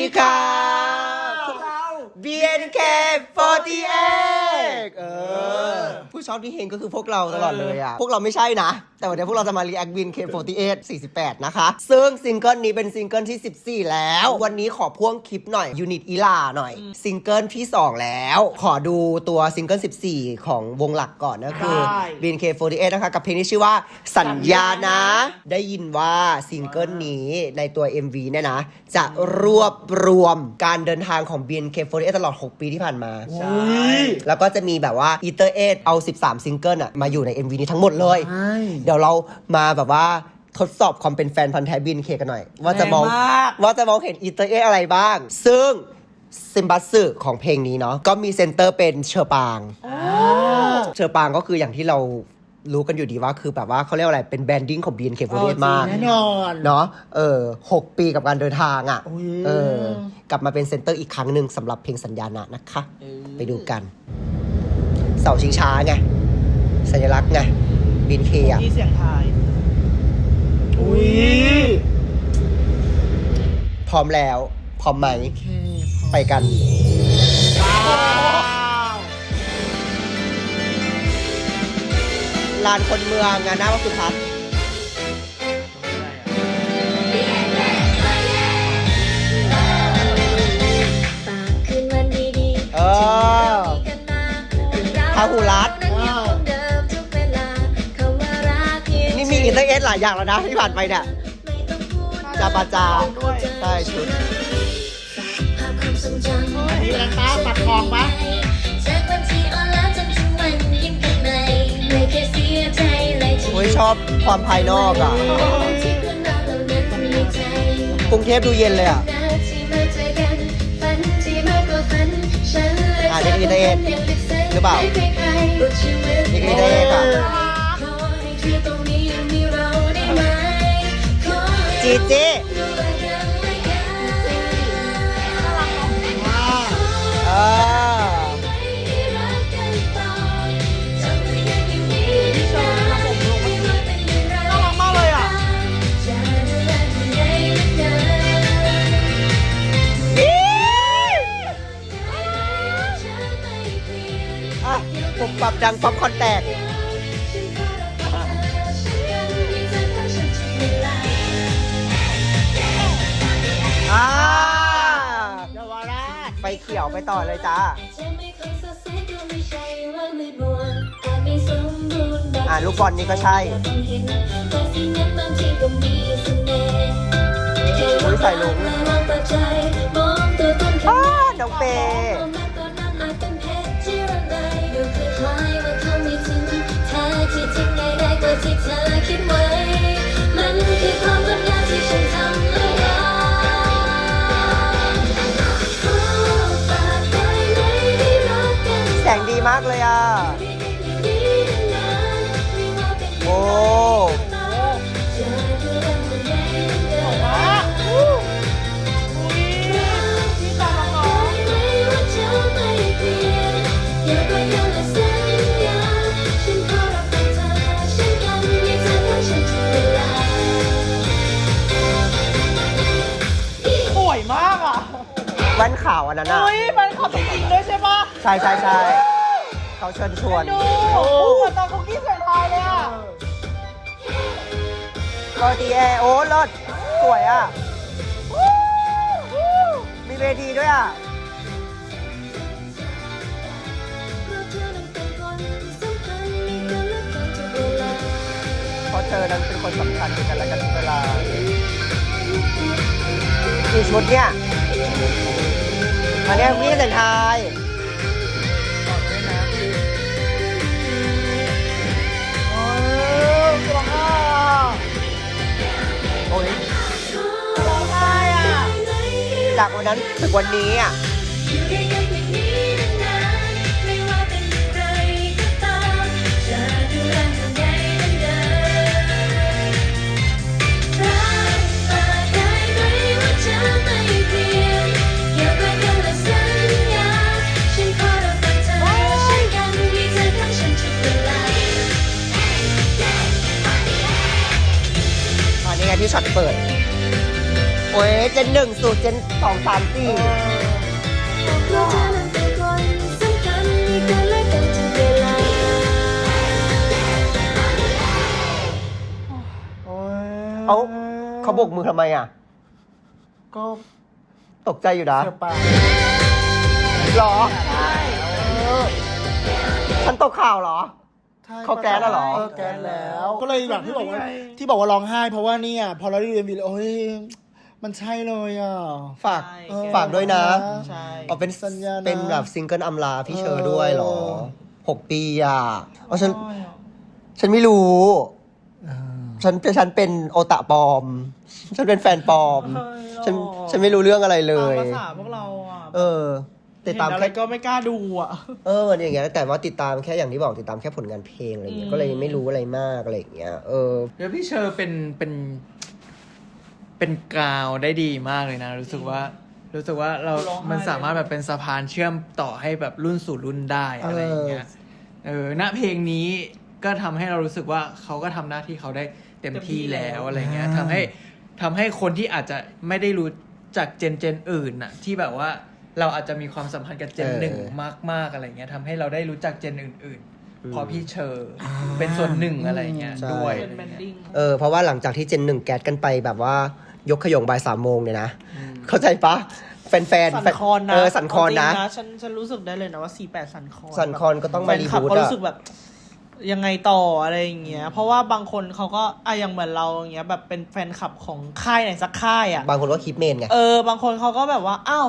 ดีค่ะพวกเรา BNK48 เออ ผู้ชอบที่เห็นก็คือพวกเราตลอดเลยอะ พวกเราไม่ใช่นะ แต่วันนี้พวกเราจะมา react BNK48 48 นะคะ ซึ่งซิงเกิลนี้เป็นซิงเกิลที่ 14 แล้ว วันนี้ขอพ่วงคลิปหน่อยยูนิตอีลาหน่อย ซิงเกิลที่ 2 แล้ว ขอดูตัวซิงเกิล 14 ของวงหลักก่อนนะคือได้ BNK48 นะคะ กับเพลงที่ชื่อว่าสัญญานะ ได้ยินว่าซิงเกิลนี้ในตัว MV เนี่ยนะ จะรวบรวมการเดินทางของ BNK48 ตลอด 6 ปีที่ผ่านมา ใช่ แล้วก็จะมีแบบว่าอีเตอร์เอเอา 13 ซิงเกิลอะมาอยู่ใน MV นี้ทั้งหมดเลย ใช่ เดี๋ยวเรามาแบบว่าทดสอบความเป็นแฟนพันธ์แท้ BNK กันหน่อย ว่าจะมองแรงมาก ว่าจะมองเห็นอีเตอร์เออะไรบ้าง ซึ่งซิมบัสสึของเพลงนี้เนาะก็มีเซนเตอร์เป็นเชอปาง เชอปางก็คืออย่างที่เรารู้กันอยู่ดีว่าคือแบบว่าเขาเรียกว่าอะไรเป็นแบรนดิ้งของ BNK48 มาก แน่นอน เนาะ เออหกปีกับการเดินทางอะ่ะโอ้ยเออ กลับมาเป็นเซนเตอร์อีกครั้งหนึ่งสำหรับเพลงสัญญาณะนะคะเออไปดูกัน เสาชิงช้าไง สัญลักษณ์ไง บินเคอะ ที่เสียงทาย อุ้ยพร้อมแล้ว พร้อมไหม ไปกันว้าวลานคนเมืองงานหน้าวัดสุทัศน์ฝากคืนวันดีๆเออพาหูรัดนั้ นี่มีอินเตอร์เอสหลายอย่างแล้วนะที่ผ่านไปเนี่ยไม่ต้องพูดจาปาจาใช่ชุดภาพความทรงจำอันนี้แรงตาตัดทองปะจากวันที่อ่อนล้าจนถึงวันยิ้มข้างในไม่เคยเสียใจเลยที่โอ้ยชอบความภายนอกอะที่เพื่อนเราเหล่านั้นมีใจกรุงเทพดูเย็นเลยอะนาที่มาเจอกันฝันที่มากกว่าฝันฉันเลยอะนี่คืออินเตอร์เอสหรือเปล่าไม่เคยใครบนชีวิตนี่คืออินเตอร์เอสค่ะ ดูแลกันและกันว้าวเออให้รักกันต่อจำไว้กันอย่างนี้นะไม่ว่าเป็นอย่างไรน่ารักมากเลยอะจะดูแลห่วงใยเหมือนเดิมอะปุบปรับดังป๊อปคอนแตก ต่อเลยจ้า อะลูกบอลนี่ก็ใช่อุ๊ยใส่ลุง มากเลยอะ โอ้อุ้ยที่ตาน้องๆสวยมากอะ แว่นขาวอันนั้นอะอุ้ยแฟนคลับจริงๆด้วยใช่ปะ ใช่ใช่ใช่ เขาเชิญชวนดูเหมือนตอนคุกกี้เสียงทายเลยอะก็ดีแอโอ้เลิศสวยอะ มีเวทีด้วยอะ เพราะเธอนั้นเป็นคนสำคัญในกันและกันทุกเวลากี่ชุดเนี่ยอันเนี้ยวิ่งแต่งทาย จากวันนั้นถึงวันนี้อะอยู่ด้วยกันอย่างนี้นานๆไม่ว่าเป็นอย่างไรก็ตามจะดูแลห่วงใยเหมือนเดิมรักฝากได้ไหมว่าจะไม่เปลี่ยนเกี่ยวกับกันและสัญญาฉันขอรับฟังเธอเช่นกันมีเธอข้างฉันทุกเวลาอันนี้ไงที่ช็อตเปิด โอ้อ้ยเจนหนึ่งสู่เจนสองสามสี่เพราะเธอนั้นเป็นคนสำคัญมีกันและกันทุกเวลาโอ้ยเอ้าเขาโบกมือทำไมอะ ก็ตกใจอยู่นะเชื่อปะหรอฉันตกข่าวเหรอใช่เขาแก๊สแล้วเหรอเออแก๊สแล้ว ก็เลยแบบที่บอกว่าที่บอกว่าร้องไห้เพราะว่าเนี่ยพอเราได้ดูเอ็มวีโอ้ย มันใช่เลยอะ ฝากใช่เออฝากด้วยนะ ใช่อ๋อเป็นสัญญานะเป็นแบบซิงเกิลอำลาพี่เชอร์ด้วยเหรอเออ หกปีอะเอาฉัน ฉันไม่รู้ ฉันเป็นฉันเป็นโอตะปลอม ฉันเป็นแฟนปลอม เฮ้ยหรอ ฉันฉันไม่รู้เรื่องอะไรเลยตามภาษาพวกเราอะเออ ติดตามเห็นอะไรแค่ก็ไม่กล้าดูอะ เออมันอย่างเงี้ยแต่ว่าติดตามแค่อย่างที่บอกติดตามแค่ผลงานเพลงอะไรเงี้ย อืม ก็เลยไม่รู้อะไรมากอะไรอย่างเงี้ย เออ แล้วพี่เชอร์เป็นเป็น เป็นกราวได้ดีมากเลยนะ รู้สึกว่า รู้สึกว่าเรา ร้องไห้ มันสามารถแบบเป็นสะพานเชื่อมต่อให้แบบรุ่นสู่รุ่นได้อะไรอย่างเงี้ย เออ ณ เพลงนี้ก็ทำให้เรารู้สึกว่าเขาก็ทำหน้าที่เขาได้เต็มที่แล้วอะไรเงี้ยทำให้ทำให้คนที่อาจจะไม่ได้รู้จากเจนเจนอื่นน่ะที่แบบว่าเราอาจจะมีความสัมพันธ์กับเจนเออหนึ่งมากๆอะไรเงี้ยทำให้เราได้รู้จักเจนอื่นๆเพราะพี่เชอร์เป็นส่วนหนึ่งอะไรเงี้ยใช่ ด้วยเป็นแบนดิ้ง เออเพราะว่าหลังจากที่เจนหนึ่งแก๊สกันไปแบบว่า ยกขยงบ่ายสามโมงเนี่ยนะ เข้าใจปะแฟนๆแฟสันคอนนะเออสันคอนนะจริงฉันฉันรู้สึกได้เลยนะว่า48สันคอนสันคอนก็ต้องมาแฟนรีคลับบูทก็อะรู้สึกแบบยังไงต่ออะไรอย่างเงี้ย เพราะว่าบางคนเขาก็อะอย่างเหมือนเราอย่างเงี้ยแบบเป็นแฟนคลับของค่ายไหนสักค่ายอะ บางคนก็คลิปเมนไง เออ บางคนเขาก็แบบว่า อ้าว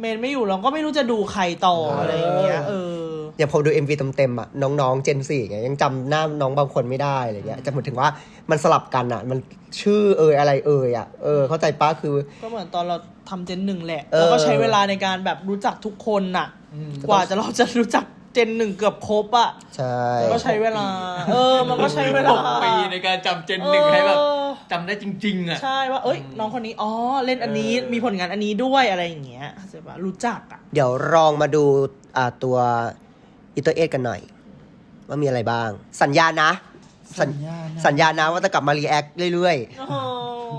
เมนไม่อยู่เราก็ไม่รู้จะดูใครต่ออะไรอย่างเงี้ย เออ อย่างพอดู MV เต็มๆอะน้องๆเจนสี่ไงยังจำหน้าน้องบางคนไม่ได้อะไรเงี้ยจะหมายถึงว่ามันสลับกันอะ มันชื่อเอยอะไรเอยอะเออเข้าใจป้าคือ ก็เหมือนตอนเราทำเจนหนึ่งแหละเออแล้วก็ใช้เวลาในการแบบรู้จักทุกคนน่ะ กว่าจะเราจะรู้จักเจนหนึ่งเกือบครบอะใช่ก็ใช้เวลา เออ มันก็ใช้เวลา หกปีในการจำเจนหนึ่งให้แบบเออ จำได้จริง ๆ อะ ใช่ว่าเอ้ย น้องคนนี้อ๋อเล่นอันนี้เออ มีผลงานอันนี้ด้วยอะไรอย่างเงี้ยเข้าใจปะรู้จักอะ เดี๋ยวลองมาดูอ่าตัว อิตเตอร์เอกันหน่อย ว่ามีอะไรบ้าง สัญญานะ สัญญานะสัญญานะว่าจะกลับมารีแอคเรื่อยโอ้โห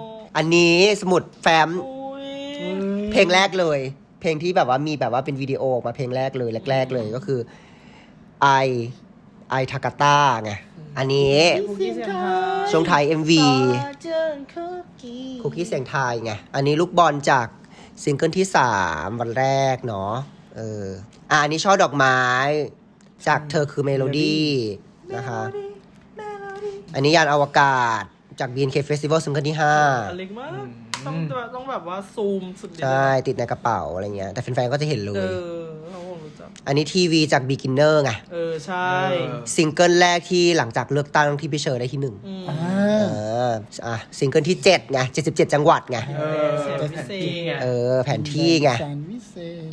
ๆ อันนี้สมุดแฟ้มอุ๊ยเพลงแรกเลย เพลงที่แบบว่ามีแบบว่าเป็นวิดีโอออกมาเพลงแรกเลยแรก ๆ เลยก็คือไอไอทากาต้าไงอันนี้ คุกกี้เสียงไทยช่วงท้าย MV เจินคุกกี้คุกกี้เสียงไทายไง อันนี้ลูกบอลจากซิงเกิลที่ 3 วันแรกเนาะ เออ อะอันนี้ช่อดอกไม้ จากเธอคือเมโลดี้นะคะ อันนี้ยานอวกาศจาก BNK Festival ซิงเกิลที่อเล็กมาก ต้องแบบต้องแบบว่าซูมสุดเด็5ใช่ ติดในกระเป๋าอะไรเงี้ย แต่แฟนๆก็จะเห็นเลเอย อเราคงรู้จักอันนี้ทีวีจาก Beginner ไง เออ ใช่ ซิงเกิลแรกที่หลังจากเลือกตั้งที่พี่เชอร์ได้ที่หนึ่งอืมอ่เอาออะซิงเกิลที่7ไง77จังหวัดไง เออ เสียงพิเศษไงเออ แผนที่ไง แสนวิเศษ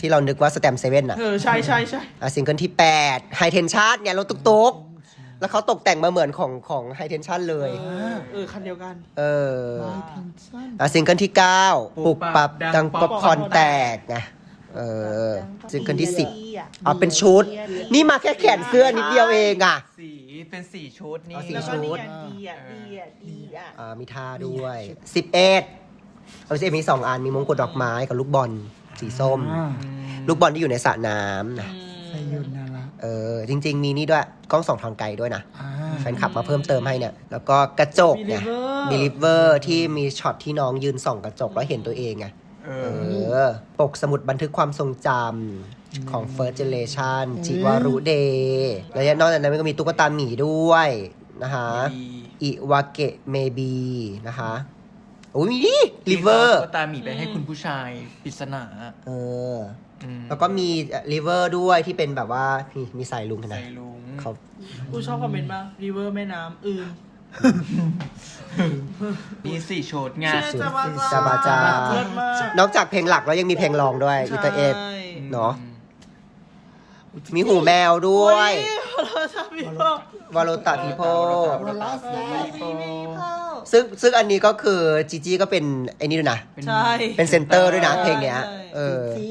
ที่เรานึกว่าสแตมเซเว่นอะเออ ใช่ใช่ใช่อะซิงเกิลที่8 High Tension ไงรถตุ๊กๆ แล้วเขาตกแต่งมาเหมือนของของ High Tension เลยเออเออ คันเดียวกัน เออไม่ทันสั้นอะซิงเกิลที่9ปุบปับดังป๊อปคอร์นแตกไงเออซิงเกิลที่10เอาเป็นชุด นี่มาแค่แขนเสื้อนิดเดียวเองอะ สีเป็นสีชุดนี่อ๋อสีแล้วก็ชุนี่ดไงดีอะดีอะดีอะอ่ามีท่าด้วย11เอาสิมีสองอันมีมงกุฎดอกไม้กับลูกบอล สีส้ม อ่าลูกบอลที่อยู่ในสระน้ำนะใส่ยุนน่ารักเออจริง ๆ มีนี่ด้วยกล้องส่องทางไกลด้วยนะ อ่าแฟนคลับมาเพิ่มเติมให้เนี่ย แล้วก็กระจกไง Believer บิลิเวอร์ที่มีช็อตที่น้องยืนส่องกระจกแล้วเห็นตัวเองไง เอเออ อ ปกสมุดบันทึกความทรงจำของ First Generation จิวารุเดย์แล้วนอกจากนั้นมันก็มีตุ๊กตาหมีด้วยนะคะอิวาเกะเมบีนะคะ โอ้ยมีดิลิเวอร์ก็ตามหมีไปให้คุณผู้ชายปริศนาเออ อืมแล้วก็มีลิเวอร์ด้วยที่เป็นแบบว่ามีมีสายลุงใส่นะลุงเขากูชอบคอมเมนต์มากรีเวอร์แม่น้ำอืม มีสี่ชุดไงเชื่อจาบาจา เลิศมาก นอกจากเพลงหลักแล้วยังมีเพลงรองด้วยอิตาเอฟ ใช่เนาะมีหูแมวด้วยเราจะมีพ่อวาโลตาพีโพวอลลัสได้ ซึ่งซึ่งอันนี้ก็คือจีจี้ก็เป็นไอ้นี่ด้วยนะใช่ เป็นเซนเตอร์ด้วยนะเพลงเนี้ยใช่เออสี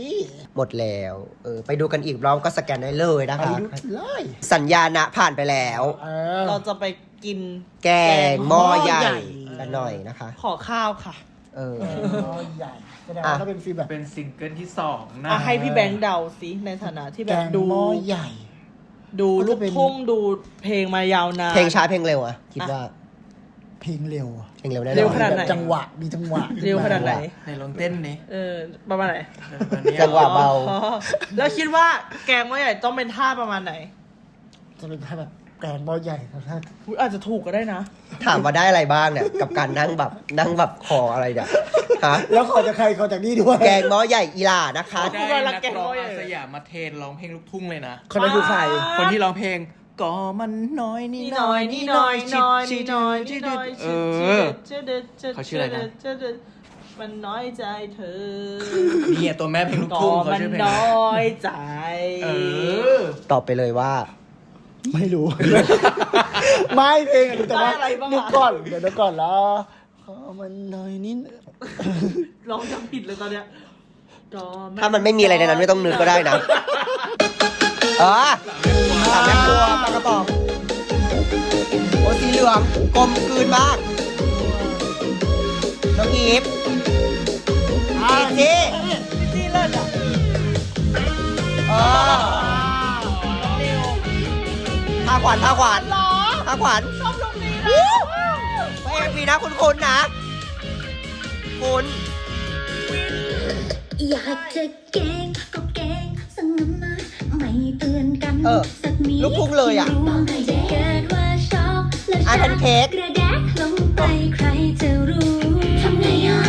หมดแล้ว เออ ไปดูกันอีกรอบก็สแกนได้เลยนะไปคะดูเลยสัญญาณะผ่านไปแล้ว เออ เราจะไปกิน แกงหม้อใหญ่หม้อใหญ่กันหน่อยนะคะ ขอข้าวค่ะเออแกงหม้อใหญ่แสดงว่าอะ ถ้าเป็นฟีลแบบเป็นซิงเกิลที่สองนะอะให้พี่แบงค์เดาสิในฐานะที่แบแกบงดูหม้อใหญ่ ดูก็ลูจะกเป็นทุ่งดูเพลงมายาวนานเพลงช้าเพลงเร็วอะคิดว่า เพลงเร็วอะเพลงเร็วแน่นอนเร็วขนาดไหนจังหวะมีจังหวะเร็วขนาดไหน ในลองเต้นนี่เออประมาณไหนจังหวะเบา อ๋อแล้วคิดว่าแกงว่าใหญ่ต้องเป็นท่าประมาณไหนจะเป็นท่าแบบแกงหม้อใหญ่ครับท่านอุ๊ยอาจจะถูกก็ได้นะ ถามว่าได้อะไรบ้างเนี่ย กับการนั่งแบบนั่งแบบคออะไรเนี่ยฮะแล้วขอจากใครขอจากนี่ด้วยแกงหม้อใหญ่อีหลานะคะ ได้พูดว่ารักนักแกงร้องร้อยอาสยามมาเทรนร้องเพลงลูกทุ่งเลยนะ คนนั้นคือใคร คนที่ร้องเพลง ก็มันน้อยนี่นี่น้น้ออยยนี่นี่น้น้ออยยชิน้ดอยชินี่ดน้อยชินี่ดน้อยเออเขาชื่ออะไรนะมันน้อยใจเธอเนี่ยตัวแม่เพลงลูกก็ทุ่งเขามันชื่อเพลงน้อยใจเออตอบไปเลยว่า ไม่รู้ ไม่เพลงอะรู้แต่ว่าได้อะไรบ้างอะนึกก่อนเดี๋ยวนึกก่อนแล้วขอมันหน่อยนิดร้องจำผิดเลยตอนเนี้ยก็ถ้ามันไม่มีอะไรในนั้นไม่ต้องนึกก็ได้นะเออ สามแม่ครัวปลากระป๋องโอ้สีเหลืองกลมกลืนมากน้องอีฟจีจีจี้เลิศอะเออท่าขวัญท่าขวัญท่าขวัญชอบตรงนี้นะพระเอกมีนะคุณคุณนะ คุณอยากจะแกล้ เออสักนิดลูกทุ่งเลยอะรู้ว่าจะเกิดว่าชอบแล้วอะแพนเค้กกระแดกลงไปใครจะรู้ทำไงอะ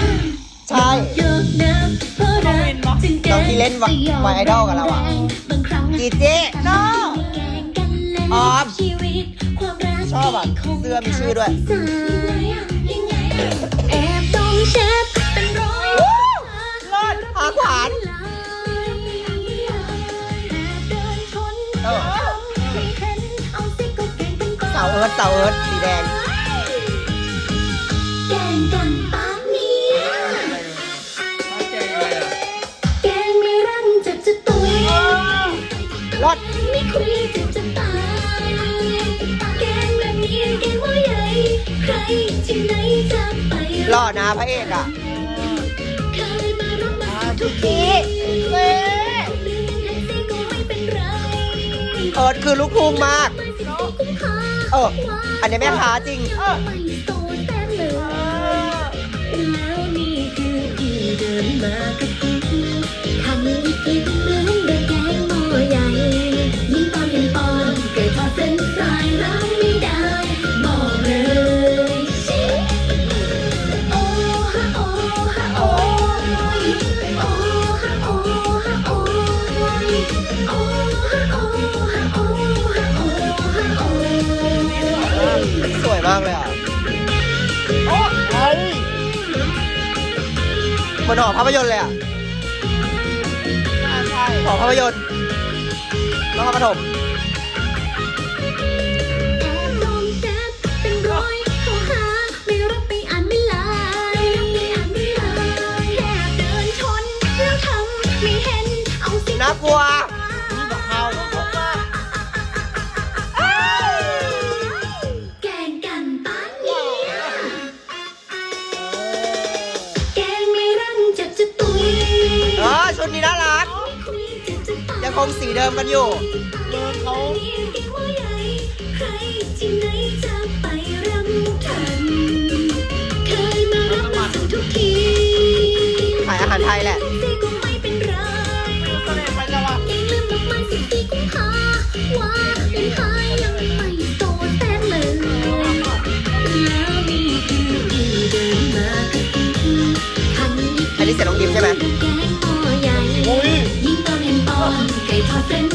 ใช่ยกน้ำเพราะรักจึงเกิน้องที่เล่นวะจะยมวายไอดอลกับเราอะบางครั้งจีจีน้อแกล้งกันเลยออมชีวิตความรักชอบอะที่คงเสื้อมีชื่อด้วยขาดสายยังไงอะแอบต้องเช็ดเป็นรอยเลิศหาขวานาเอิร์ธเสาเอิร์ธสีแดง แกงกันปากนี้เข้าใจเลยอะแกงไม่รังจะจะตุยรถไม่คุยจะจะตาย แกงแบบนี้แกงว่าใหญ่ใครที่ไหนจะไปหล่อนะพระเอกอะเคยมารับมาทุกทีเว้ลืมแท็กซี่ก็ไม่เป็นไร เอิร์ธคือลูกทุ่งมาก เออ อันนี้แม่ค้าจริง เออ อนหอภาพยนตร์เลยอะหอภาพยนตร์แล้วก็ปฐม คงสีเดิมกันอยู่เดินเขายมารับมาสู่ทุกทีขายอาหารไทยแหละอันนี้เสียงน้องดิมใช่ไหม อ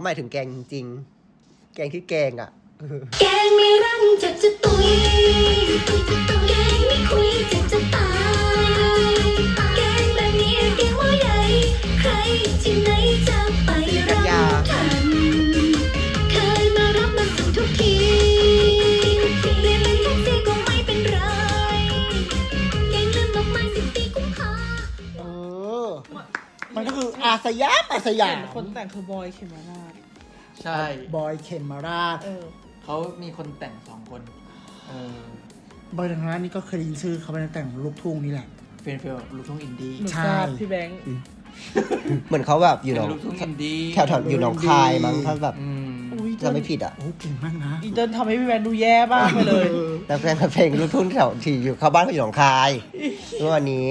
เขาหมายถึงแกงจริงๆแกงที่แกงอะ แกงไม่รังจะจะตุยแกงไม่คุยจะจะตายแกงแบบนี้แกงว่าใหญ่ใครที่ไหนจะไปรักทันเคยมารับมาส่งทุกทีเรียนเป็นแท็กซี่ก็ไม่เป็นไรแกงลืมดอกไม้สิบปีกุมภา เออ มันก็คืออาสยามอาสยาเห็มนคนแต่งคือบอยเขมราช ใช่ บอยเขมมาราชเออ เขามีคนแต่งสองคนเออบอยทางร้านนี่ก็เคยได้ยินชื่อเขาเป็นนักแต่งลูกทุ่งนี่แหละเป็นฟีลแบบลูกทุ่งอินดี้หนูใช่ ทราบพี่แบงค์ เหมือนเขาแบบอยู่หนเป็องนลูกทุ่งอินดี้แถวแถวๆอยู่หนองคายมั้งถ้าแบบอืมอุ้ยจะไม่ผิดอะโอ้เก่งมากนะอีเดินทำให้พี่แบงค์ดูแย่บ้างไปเลยแต่เพลงเพลงลูกทุ่งแถวที่อยู่เข้าบ้านเขาอยู่หนองคายเมื่อวันนี้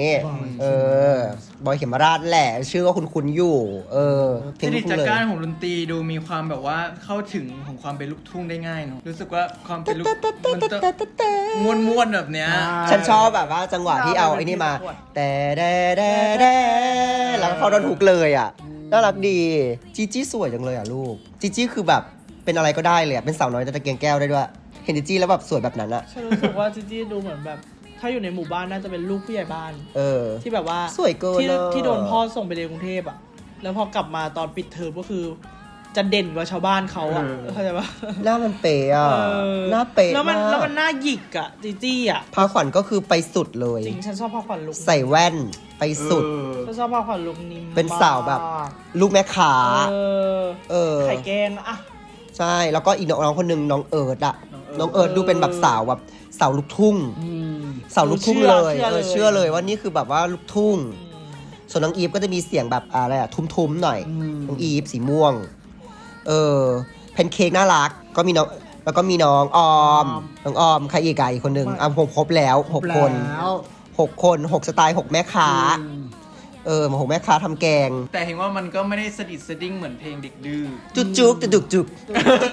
เออ บอยเขมราชแหละ ชื่อก็คุ้นๆอยู่ เออเพลจงลูริกตทุ่จังกเลยรของดนตรีดูมีความแบบว่าเข้าถึงของความเป็นลูกทุ่งได้ง่ายเนอะรู้สึกว่าความเป็นลูกมันจะม้วนๆแบบเนี้ย ฉันชอบแบบว่าจังหวะที่เอาไอ้นี่มา แต่แดแดแดแล้วเขาโดนทุกเลยอะน่ารักดีจีจี้สวยจังเลยอะลูกจีจี้คือแบบเป็นอะไรก็ได้เลยอะเป็นสาวน้อยแต่ตะเกียงแก้วได้ด้วย เห็นจีจี้แล้วแบบสวยแบบนั้นอะ ฉันรู้สึกว่าจิจี้ดูเหมือนแบบ ถ้าอยู่ในหมู่บ้านน่าจะเป็นลูกผู้ใหญ่บ้าน เออ ที่แบบว่าสวยเกินที่อะที่โดนพ่อส่งไปเรียนกรุงเทพอะ แล้วพอกลับมาตอนปิดเทอมก็คือ จะเด่นกว่าชาวบ้านเขาอะเออ เข้าใจปะหน้ามันเป๊ะอะเออหน้าเป๊ะแล้วมันากแล้วมันหน้าหยิกอะจีจี้อะ พาขวัญก็คือไปสุดเลย จริงฉันชอบผ้าขวัญลุกใส่แว่นไปสุด เออ ฉันชอบผ้าขวัญลุกนิ่มเป็นสาวแบบมากลูกแม่ขา เออเออ ไข่แกงอะใช่แล้วก็อีกน้องคนหนึ่งน้องเอิร์ดอะน้น้อองงเอิเอิร์ร์ธดดูเป็นแบบสาวแบบสาวลูกทุ่ง อืม สาวลูกทุ่งเลย เออเชื่อเลยว่านี่คือแบบว่าลูกทุ่งอืมส่วนน้องอีฟก็จะมีเสียงแบบอะไรอะทุ้มๆหน่อยอืมน้องอีฟสีม่วง เออแพนเค้กน่ารัก ก็มีน้องแล้วก็มีน้องออม น้องออมใครอีกอะอีกคนหนึ่งอะผมครบแล้วหกคนแล้วหกคนหกสไตล์หกแม่ค้าอืม เออหกแม่ค้าทำแกง แต่เห็นว่ามันก็ไม่ได้สะดิดสะดิ้งเหมือนเพลงเด็กดื้อจุกจุกจุกจุกจุก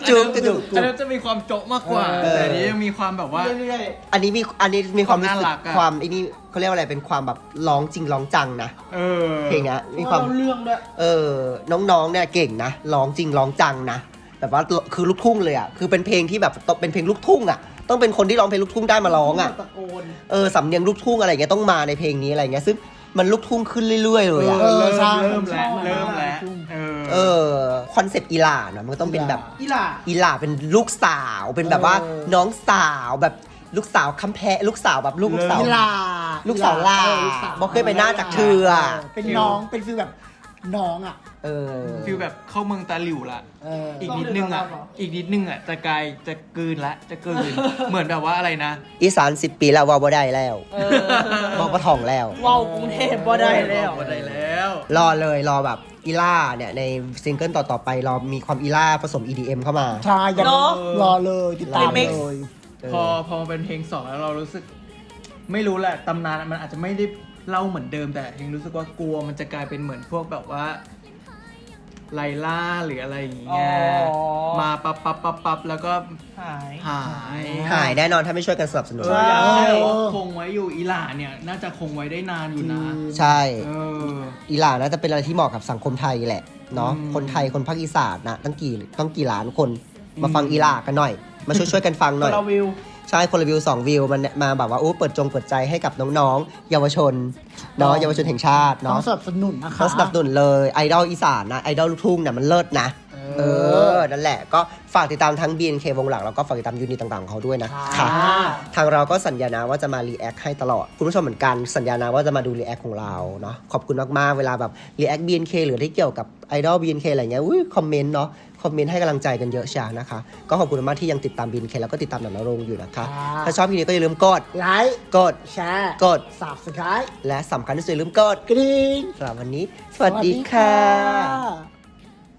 จุกจุก อันนั้นจะมีความโจ๊ะมากกว่า เออ แต่อันนี้ยังมีความแบบว่า เรื่อยอันนี้มีอันนี้มีความรู้สึกความน่ารักอะ ความไอ้นี่เขาเรียกว่าอะไรเป็นความแบบร้องจริงร้องจังนะเออ เพลงเนี้ยๆมีความ เล่เรื่องด้วยเออ น้องๆ เนี่ยเก่งนะ ร้องจริงร้องจังนะ แบบว่าคือลูกทุ่งเลยอะ คือเป็นเพลงที่แบบต้องเป็นเพลงลูกทุ่งอะ ต้องเป็นคนที่ร้องเพลงลูกทุ่งได้มาร้องอะ ตะโกน เออ สำเนียงลูกทุ่งอะไรเงี้ยต้องมาในเพลงนี้อะไรเงี้ย ซึ่ง มันลูกทุ่งขึ้นเรื่อย ๆ เลยอะเออใช่ เริ่มแล้วเริ่มแล้วเออ เออคอนเซปต์อีหลาเนาะมันก็ต้องเป็นแบบ อีหล่า อีหลาเป็นลูกสาวเป็นแบบว่าเออ น้องสาวแบบลูกสาวคำแพะลูกสาวแบบลูกลูกสาว อีลาลูกสาวลาเออลูกสาวบอกเคยไปหน้าจากเธออะ เป็นน้องเป็นฟีลแบบน้องอะ เออฟิลแบบเข้าเมืองตาหลิวละ เอออีกนิดนึงอะ อีกนิดนึงอะจะกลายจะกลืนละ จะกลืน เหมือนแบบว่าอะไรนะ อีสานสิบปีแล้วว่าบ่ได้แล้วเออบอกบ่ท่องแล้วเว้ากรุงเทพบ่ได้แล้วบ่ได้แล้ว รอเลยรอแบบอีล่าเนี่ยในซิงเกิลต่อ ๆ ไปรอมีความอีล่าผสม EDM เข้ามาใช่ยังเนอะ รอเลยติดตาม Remix เลยพอพอมาเป็นเพลงสองแล้วเรารู้สึก ไม่รู้แหละตำนานมันอาจจะไม่ได้เล่าเหมือนเดิมแต่ยังรู้สึกว่ากลัวมันจะกลายเป็นเหมือนพวกแบบว่า ไลล่าหรืออะไรอย่างเงี้ยอ๋อ มาปั๊บปั๊บปั๊บปั๊บแล้วก็หาย หายหายแน่นอนถ้าไม่ช่วยกันสนับสนุน เอออยากให้แบบว่าคงไว้อยู่อีหล่าเนี่ย น่าจะคงไว้ได้นานอยู่นะใช่ เออ อีหล่าน่าจะเป็นอะไรที่เหมาะกับสังคมไทยแหละเนาะอืมคนไทยคนภาคอีสานนะตั้งกี่ต้องกี่ล้านคนมาฟังอีหล่ากันหน่อย มาช่วยช่วยๆกันฟังหน่อย เราวิว ใช่คนรีวิว 2 วิวมันมาแบบว่าอู้เปิดจงเปิดใจให้กับน้องๆ เยาวชนเนาะเยาวชนแห่งชาติต้อเนาะงสนับสนุนนะคะต้องสนับสนุนเลยไอดอลอีสานนะไอดอลลูกทุ่งเนี่ยมันเลิศนะ เออ นั่นแหละ ก็ฝากติดตามทั้ง BNK วงหลักแล้วก็ฝากติดตามยูนิตต่างๆของเขาด้วยนะค่ะค่ะ ทางเราก็สัญญานะว่าจะมารีแอคให้ตลอด คุณผู้ชมเหมือนกัน สัญญานะว่าจะมาดูรีแอคของเราเนาะ ขอบคุณมากๆ เวลาแบบรีแอค BNK หรือที่เกี่ยวกับไอดอล BNK อะไรเงี้ย อุ้ยคอมเมนต์เนาะ คอมเมนต์ให้กำลังใจกันเยอะชานะคะ ก็ขอบคุณมากที่ยังติดตาม BNK แล้วก็ติดตามหนังนรงค์อยู่นะคะ ค่ะ ถ้าชอบคลิปนี้ก็อย่าลืมกด ไลค์กด แชร์กด สับสกายและสำคัญที่สุดอย่าลืมกดกรี๊งสำหรับวันนี้ สวัสดีค่ะสวัสดีค่ะ